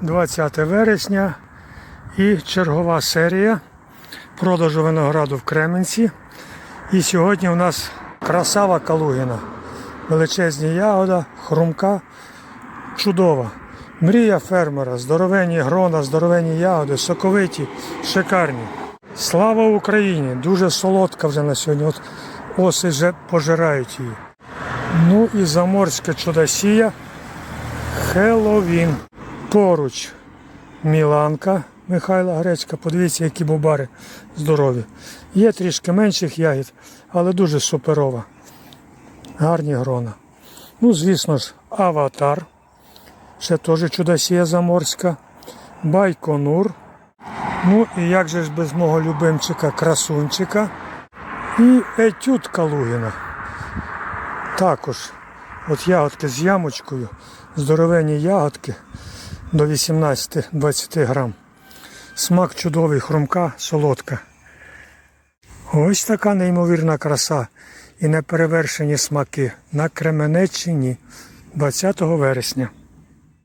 20 вересня і чергова серія продажу винограду в Кременці. І сьогодні у нас красава Калугіна. Величезні ягода, хрумка, чудова. Мрія фермера, здоровенні грона, здоровенні ягоди, соковиті, шикарні. Слава Україні! Дуже солодка вже на сьогодні. От оси вже пожирають її. Ну і заморське чудосія Хеллоуін. Поруч Міланка Михайла Гречка. Подивіться, які бубари здорові. Є трішки менших ягід, але дуже суперова. Гарні грона. Ну, звісно ж, аватар. Ще теж чудосія заморська. Байконур. Ну і як же ж без мого любимчика красунчика. І етюд Калугіна. Також от ягодки з ямочкою, здоровенні ягодки до 18-20 грам. Смак чудовий, хрумка, солодка. Ось така неймовірна краса і неперевершені смаки на Кременеччині 20 вересня.